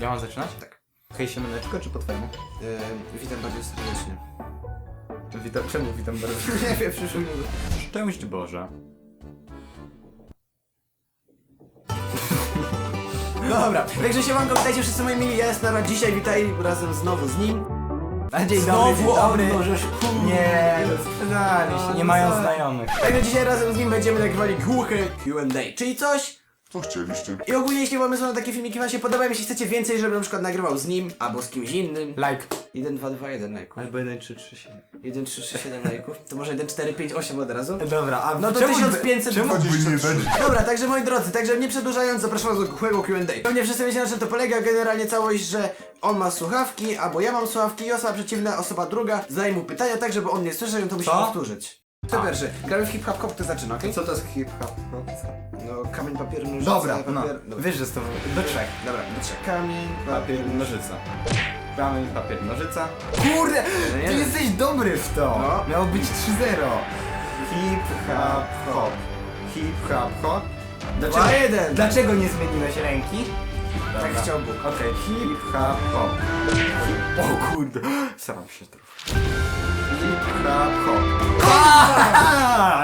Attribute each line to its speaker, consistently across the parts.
Speaker 1: Ja mam zaczynać?
Speaker 2: Tak.
Speaker 1: Hej, siemaneczko, czy po twojemu?
Speaker 2: Yy, witam bardzo serdecznie.
Speaker 1: Witam, czemu witam bardzo?
Speaker 2: Nie wiem, przyszło mi...
Speaker 1: Szczęść Boże.
Speaker 2: Dobra, także się wam witajcie wszyscy moi mili, ja jestem Nara, dzisiaj witaj razem znowu z nim.
Speaker 1: A dzień
Speaker 2: Znowu
Speaker 1: dobry, dzień dobry.
Speaker 2: on możesz...
Speaker 1: Nie, no sprzedali
Speaker 2: No,
Speaker 1: się, nie mają
Speaker 2: tak.
Speaker 1: znajomych.
Speaker 2: Także dzisiaj razem z nim będziemy nagrywali głuche Q&A, czyli coś...
Speaker 3: Co chcieliście?
Speaker 2: I ogólnie jeśli mamy na takie filmiki wam się podobają, jeśli chcecie więcej, żebym na przykład nagrywał z nim, albo z kimś innym.
Speaker 1: Like.
Speaker 2: 1, 2, 2, 1 lajków.
Speaker 1: Albo 1, 3, 3, 7.
Speaker 2: 1, 3, 3, 7 lajków. To może 1, 4, 5, 8 od razu?
Speaker 1: Dobra, a
Speaker 2: No to
Speaker 1: czemu-
Speaker 2: 1500
Speaker 1: Czemu by nie
Speaker 3: nie będzie.
Speaker 2: Dobra, także moi drodzy, także nie przedłużając, zapraszam was do głuchego Q&A. Pewnie wszyscy wiecie na czym to polega, generalnie całość, że on ma słuchawki, albo ja mam słuchawki i osoba przeciwna, osoba druga zadaje mu pytania tak, żeby on nie słyszał i on to musi
Speaker 1: Co?
Speaker 2: powtórzyć. Kto
Speaker 1: A.
Speaker 2: pierwszy? Gramy w hip-hop, hop, to zaczyna, okej?
Speaker 1: Co to jest hip-hop? No,
Speaker 2: No, kamień, papier, nożyce,
Speaker 1: Dobra,
Speaker 2: papier...
Speaker 1: no.
Speaker 2: Dobra.
Speaker 1: Wiesz, że jest to do trzech.
Speaker 2: Dobra, do trzech. Kamień,
Speaker 1: Papier, nożyca. Kamień, papier, nożyca.
Speaker 2: Kurde! No nie
Speaker 1: ty jesteś dobry w to.
Speaker 2: No.
Speaker 1: Miało być 3-0. Hip, hop, hop. Hip, hop, hop. Dlaczego,
Speaker 2: 2-1.
Speaker 1: dlaczego nie zmieniłeś ręki?
Speaker 2: Tak
Speaker 1: Dobra.
Speaker 2: chciał Bóg.
Speaker 1: Okej, hip, hop, hop. Hip, o kurde, staram się trochę. Hop, hop.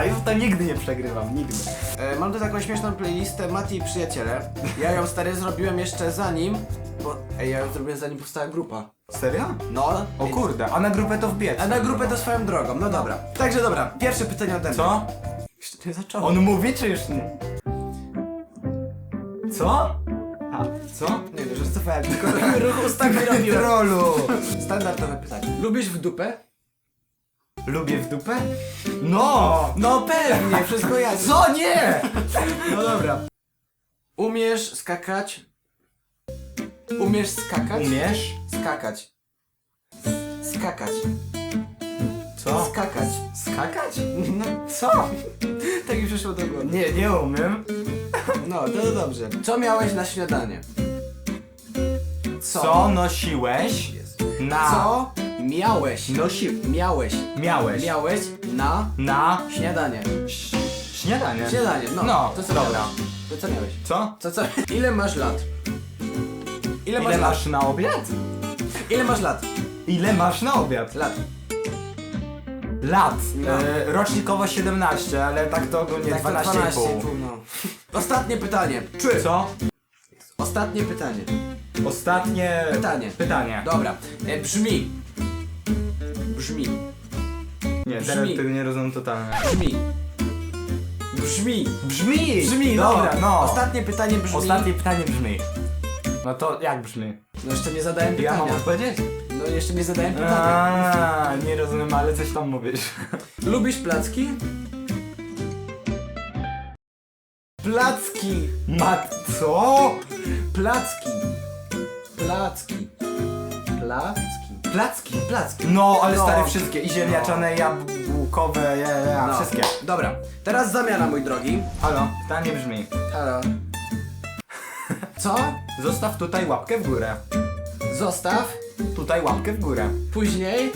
Speaker 1: Już to nigdy nie przegrywam, nigdy.
Speaker 2: E, mam tu taką śmieszną playlistę Mati i Przyjaciele. Ja ją stary zrobiłem jeszcze zanim, bo... Ej, ja ją zrobiłem zanim powstała grupa.
Speaker 1: Serio?
Speaker 2: No.
Speaker 1: O kurde, a na grupę to wbiec.
Speaker 2: A na grupę to swoją drogą, no dobra. Także dobra, pierwsze pytanie ode mnie.
Speaker 1: Co?
Speaker 2: Jeszcze nie zacząłem.
Speaker 1: On mówi czy już nie? Co? A, co?
Speaker 2: Nie wiem, że cofałem, tylko ruch ustami robiłem.
Speaker 1: Trollu!
Speaker 2: Standardowe pytanie. Lubisz w dupę?
Speaker 1: Lubię w dupę? No!
Speaker 2: No pewnie, wszystko jasne.
Speaker 1: Co? Nie! No dobra.
Speaker 2: Umiesz skakać? Umiesz skakać?
Speaker 1: Umiesz?
Speaker 2: Skakać. Skakać.
Speaker 1: Co?
Speaker 2: Skakać.
Speaker 1: Skakać?
Speaker 2: No,
Speaker 1: Co?
Speaker 2: tak mi przyszło do głowy.
Speaker 1: Nie, nie umiem.
Speaker 2: No, to dobrze. Co miałeś na śniadanie?
Speaker 1: Co nosiłeś na...
Speaker 2: Co miałeś?
Speaker 1: Nosi...
Speaker 2: Miałeś.
Speaker 1: Miałeś
Speaker 2: Miałeś na
Speaker 1: na...
Speaker 2: śniadanie.
Speaker 1: Śniadanie.
Speaker 2: Śniadanie, no.
Speaker 1: No,
Speaker 2: to co
Speaker 1: dobra.
Speaker 2: miałeś? To co miałeś?
Speaker 1: Co?
Speaker 2: Co, co? Ile masz lat? Ile,
Speaker 1: Ile
Speaker 2: masz,
Speaker 1: masz na obiad?
Speaker 2: lat? Ile masz lat?
Speaker 1: Ile masz na obiad?
Speaker 2: Lat.
Speaker 1: Lat.
Speaker 2: No.
Speaker 1: E, rocznikowo 17, ale tak to ogólnie
Speaker 2: Tak to
Speaker 1: 12,5.
Speaker 2: 12,5, no. Ostatnie pytanie. Czy?
Speaker 1: Co?
Speaker 2: Ostatnie pytanie.
Speaker 1: Ostatnie...
Speaker 2: Pytanie.
Speaker 1: Pytanie.
Speaker 2: Dobra. E. Brzmi.
Speaker 1: Nie,
Speaker 2: Brzmi.
Speaker 1: teraz tego nie rozumiem totalnie.
Speaker 2: Brzmi. Brzmi.
Speaker 1: Brzmi!
Speaker 2: Brzmi, no.
Speaker 1: Dobra, no.
Speaker 2: Ostatnie pytanie brzmi.
Speaker 1: Ostatnie pytanie brzmi. No to jak brzmi?
Speaker 2: No jeszcze nie zadałem
Speaker 1: Ja
Speaker 2: pytania.
Speaker 1: mam odpowiedzieć?
Speaker 2: No jeszcze nie zadałem pytania.
Speaker 1: Aaa, nie rozumiem, ale coś tam mówisz.
Speaker 2: Lubisz placki? Placki.
Speaker 1: Mat... Co?
Speaker 2: Placki. Placki. Placki.
Speaker 1: Placki.
Speaker 2: Placki.
Speaker 1: No, ale
Speaker 2: No.
Speaker 1: stare wszystkie. I ziemniaczane, jabłkowe, ja, ja,
Speaker 2: No.
Speaker 1: wszystkie.
Speaker 2: Dobra. Teraz zamiana, mój drogi.
Speaker 1: Halo, pytanie brzmi.
Speaker 2: Halo. Co?
Speaker 1: Zostaw tutaj łapkę w górę.
Speaker 2: Zostaw.
Speaker 1: Tutaj łapkę w górę.
Speaker 2: Później.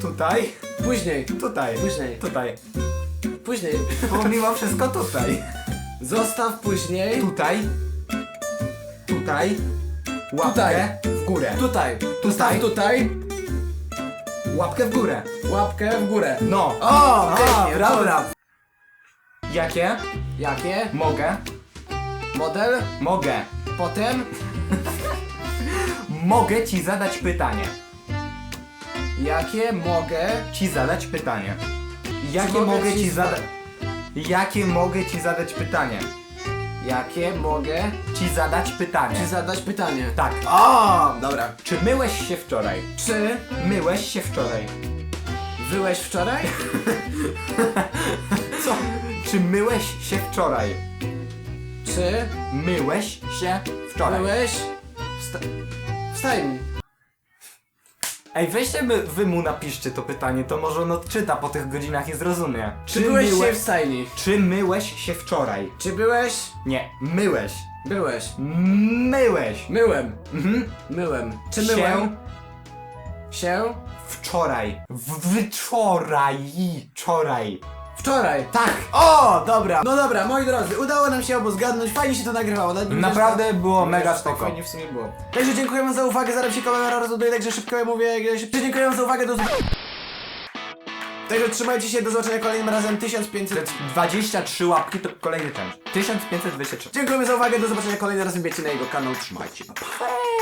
Speaker 1: Tutaj.
Speaker 2: Później.
Speaker 1: Tutaj.
Speaker 2: Później.
Speaker 1: Tutaj.
Speaker 2: Później.
Speaker 1: Bo mimo wszystko tutaj.
Speaker 2: Zostaw później.
Speaker 1: Tutaj. Tutaj. Łapkę
Speaker 2: Tutaj.
Speaker 1: w górę.
Speaker 2: Tutaj.
Speaker 1: Tutaj.
Speaker 2: Tutaj.
Speaker 1: Łapkę w górę.
Speaker 2: Łapkę w górę.
Speaker 1: No.
Speaker 2: O, pięknie,
Speaker 1: brawo.
Speaker 2: dobra.
Speaker 1: Jakie?
Speaker 2: Jakie?
Speaker 1: Mogę.
Speaker 2: Model?
Speaker 1: Mogę.
Speaker 2: Potem?
Speaker 1: Mogę ci zadać pytanie.
Speaker 2: Jakie mogę?
Speaker 1: Ci zadać pytanie. Jakie
Speaker 2: mogę
Speaker 1: mogę
Speaker 2: ci
Speaker 1: zadać... Jakie mogę ci zadać pytanie?
Speaker 2: Jakie mogę
Speaker 1: Ci zadać pytanie.
Speaker 2: ci zadać pytanie?
Speaker 1: Tak.
Speaker 2: O, dobra.
Speaker 1: Czy myłeś się wczoraj?
Speaker 2: Czy
Speaker 1: Myłeś się wczoraj.
Speaker 2: wyłeś wczoraj?
Speaker 1: Co? Czy myłeś się wczoraj?
Speaker 2: Czy
Speaker 1: Myłeś się wczoraj.
Speaker 2: byłeś w, sta- w stajni?
Speaker 1: Ej, weźcie my, wy mu napiszcie to pytanie, to może on odczyta po tych godzinach i zrozumie.
Speaker 2: Czy byłeś się w stajni?
Speaker 1: Czy myłeś się wczoraj?
Speaker 2: Czy byłeś?
Speaker 1: Nie, myłeś.
Speaker 2: Byłeś.
Speaker 1: Myłeś.
Speaker 2: Myłem.
Speaker 1: Mhm.
Speaker 2: Myłem. Czy
Speaker 1: Się
Speaker 2: myłem? Się?
Speaker 1: wczoraj. W- Wczoraj. Wczoraj.
Speaker 2: Wczoraj.
Speaker 1: Tak.
Speaker 2: O, dobra. No dobra, moi drodzy, udało nam się obu zgadnąć, fajnie się to nagrywało. Nawet nie
Speaker 1: Naprawdę było mega
Speaker 2: tak
Speaker 1: spoko.
Speaker 2: Fajnie w sumie było. Także dziękuję wam za uwagę, zaraz się kamera rozładuje, także szybko ja mówię, jak się... Dziękuję wam za uwagę, do... Także trzymajcie się, do zobaczenia kolejnym razem, 1500...
Speaker 1: 23 łapki to kolejny challenge. 1523.
Speaker 2: Dziękujemy za uwagę, do zobaczenia kolejnym razem, wiecie na jego kanał, trzymajcie. Pa, pa.